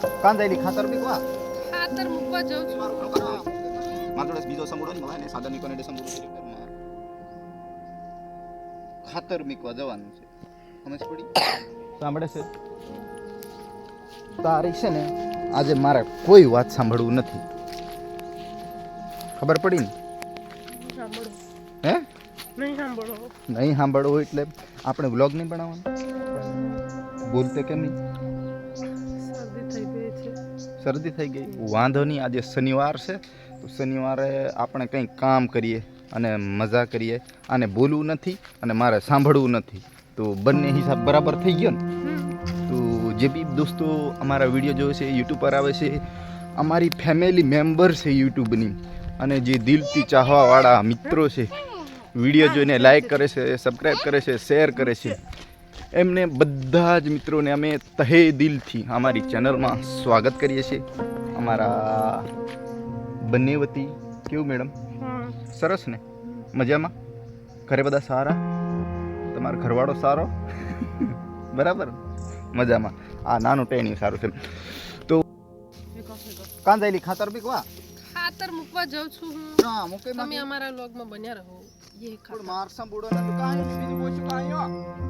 કાંદાયલી ખાતર બીકવા ખાતર મૂકવા જાઉં છું. મારો જોડે બીજો મળે ને? સાદા નીકો ને ખાતર મીકવા જવાનું છે. સમજ પડી? સાંભળે છે. તારી છે ને આજે મારે કોઈ વાત સાંભળવું નથી. ખબર પડી ને? સાંભળો. હે? નહીં સાંભળો. નહીં સાંભળવું એટલે આપણે વ્લોગ નહીં બનાવવાનો? બોલતે કેમ નહીં? શરદી થઈ ગઈ. વાંધો નહીં, આજે શનિવાર છે. તો શનિવારે આપણે કંઈક કામ કરીએ અને મજા કરીએ. આને બોલવું નથી અને મારે સાંભળવું નથી. તો બંને હિસાબ બરાબર થઈ ગયો ને? તો જે બી દોસ્તો અમારા વીડિયો જોવે છે, યુટ્યુબ પર આવે છે, અમારી ફેમિલી મેમ્બર છે યુટ્યુબની. અને જે દિલથી ચાહવાવાળા મિત્રો છે, વીડિયો જોઈને લાઈક કરે છે, સબસ્ક્રાઈબ કરે છે, શેર કરે છે. એમને બધા જ મિત્રોને અમે તહે દિલથી અમારી ચેનલમાં સ્વાગત કરીએ છીએ. અમારા બંને વતી કેવું મેડમ? સરસ ને? મજામાં? ઘરે બધા સારા? તમારો ઘરવાળો સારો? બરાબર? મજામાં. આ નાનું ટેણી સારું છે. તો ખાતર કાંદાયલી ખાતર બીકવા ખાતર મૂકવા જાઉં છું હું. હા મૂકે તમે અમારા લોગમાં બન્યા રહો. ये ખાતર. મારસા બુડો ને કાંઈ બીજું બોશું કાંઈ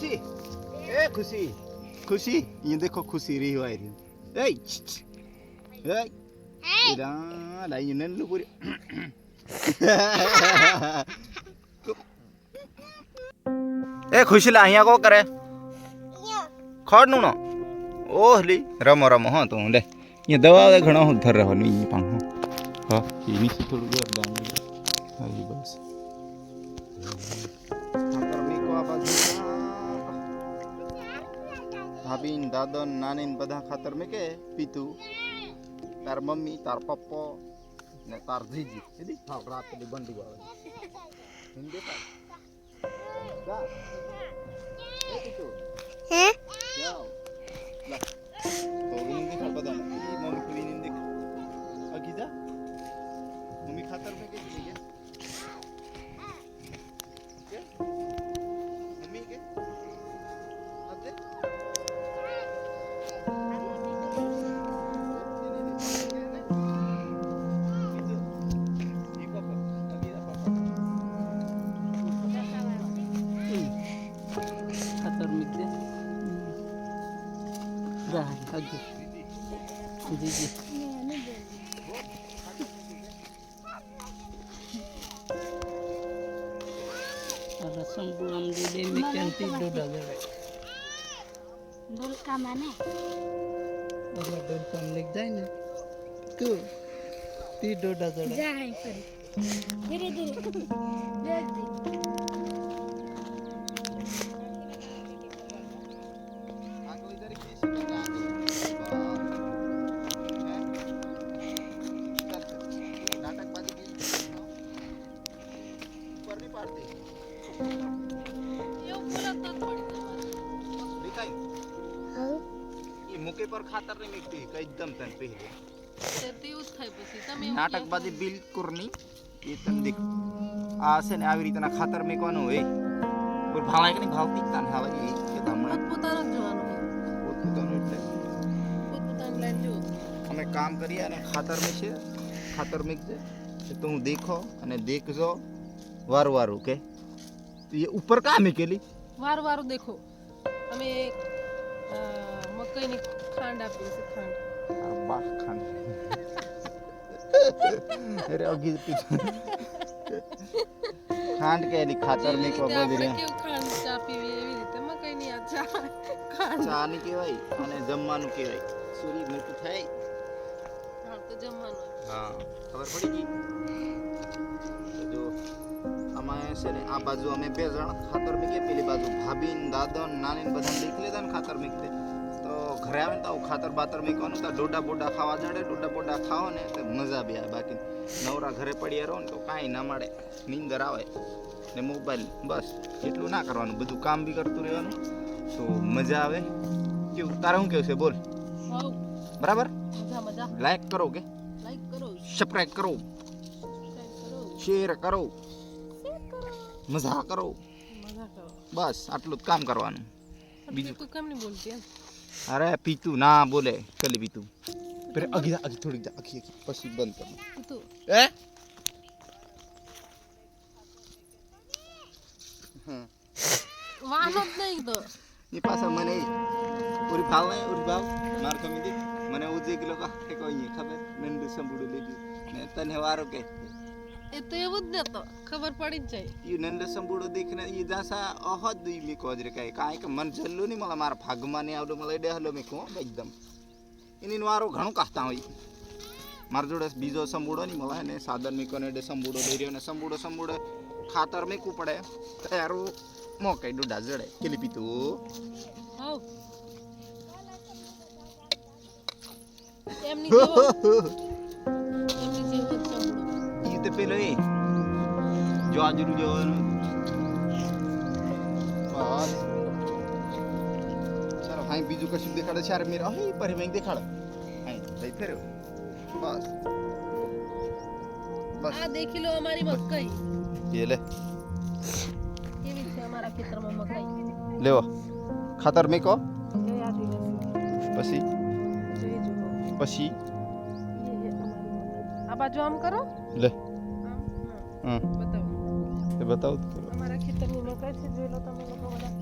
खुशी? ए खुशी। खुशी? ये देखो खुशी रही हुआ है। ए लाई नन्नू पूरी। ए खुशी लाहिया को करे। खड़ नु नो ओह ली रमो रमो हाँ तो तू ले ये दवा दे घणो उधर रहो नी ये पान हाँ।, हाँ। ये नी से तो थोड़ी देर दान आई बस। हम कर मी को आवाज़ ને દાદા ને નાની ને બધા ખાતર મેં કે પીતું તાર મમ્મી તાર પપ્પો ને તાર જીજી કીધી હા રાત સુધી બંડી આવે હિન્દી પાડ જા એ પીતું हैं જાઓ લા Alasan pulang di demik tidur dah gerak. Dulu ke mana? Bawa dulu ke milik Zainal. Tu, tidur dah gerak. મુકે પર ખાતર નહીં મીકતી કઈ એકદમ તને પહેરે એવું જ થાય પછી તમે એવું નાટકબાજી બિલકુલ નહીં એ તને દેખ આ છે ને આવી રીતના ખાતર મેકવાનું હોય કોઈ ભાવાય કે નહીં ભાવતી જ તાને હાવા એ કે તમને પોતપોતાનું જ જોવાનું હોય પોતપોતાનું એટલે પોતપોતાની લાઈન જુઓ અમે કામ કરીએ અને ખાતર મેકીએ ખાતર મેકજે તો તું દેખો અને દેખજો વારું વારું કે તો એ ઉપર કા મેકેલી વારું વારું દેખો અમે અ, મકઈની ખાંડ આપીએ છીએ ખાંડ આ બા ખાંડ અરે અગી પીધું ખાંડ કે એની ખાતર જેવી ની કો રીતે બધી આપણે કેવું ખાંડ ચા પીવી એવી રીતે મકાઈની આ ચા ખાંડ ચા ની કહેવાય અને જમવાનું કહેવાય સૂરી મીઠું થાય હા તો જમવાનું હા ખબર પડી ગઈ તો જો આમાં છે ને આ બાજુ અમે બે જણ ખાતર મૂકીએ પેલી બાજુ ભાભી ને દાદા ને નાની ને બધા લીખ લેતા ને ખાતર મૂકી દે તો ઘરે આવે ને તો આવું ખાતર બાતર મૂકવાનું તો ડોડા બોડા ખાવા જડે ડોડા બોડા ખાવો ને તો મજા બી આવે બાકી નવરા ઘરે પડ્યા રહો ને તો કાંઈ ના મળે નીંદર આવે ને મોબાઈલ બસ એટલું ના કરવાનું બધું કામ બી કરતું રહેવાનું તો મજા આવે કેવું તારે શું કેવું છે બોલ હાઉ બરાબર મજા મજા લાઈક કરો કે લાઈક કરો સબસ્ક્રાઈબ કરો સબસ્ક્રાઇબ કરો શેર કરો મજા કરો. બસ આટલું જ કામ કરવાનું. બીજું? બીજું? કેમ નહીં બોલતી એમ. અરે પીતું ના બોલે કલી પીતું. પર અગી જા, અગી થોડીક જા અગી અગી પછી બંધ કર. તું હે? વાહનો જ નહીં તો. એ પાછા મને ઉરી ભાવ નહીં ઉરી ભાવ? માર કમી દે. મને ઉજી કિલો કા કે કોઈ ખબર? નંદુ સંભળું લીધું. ને તને વારો કે એ તો એવું જ ને તો ખબર પડી જ જાય દીખને ઈ દાસા અહદ દુઈ મી કોજરે કઈ કાંઈ કે મન જલ્લું નહીં મળે મારા ભાગમાં નહીં આવડું મળે ડે હલો મી કો એકદમ એની વારો ઘણું કાસ્તા હોય માર જોડે બીજો સંબુડો નહીં મળે ને સાધન મીકો ને ડે સંબુડો લઈ રહ્યો ને સંબુડો સંબુડો ખાતર મેકવું પડે તૈયારું મોકાઈ ડોડા જડે કેલી પીતું એમની જેવો pelo eh. Jual dulu jual. Bas. Sir, hai biju kasih dekhaड़ sir मेरा hai पर मैं देखा हाय सही फेरो बस। बस। आ देख लो हमारी मकई ये ले। ये भी है हमारा खेतर में मकई ले वो। खातर में को? पसी। पसी। अब जो हम करो? ले। બતાવો એ બતાવ તો. અમારા ખેતરની મકાઈ છે જોઈ લો તમે લોકો બધા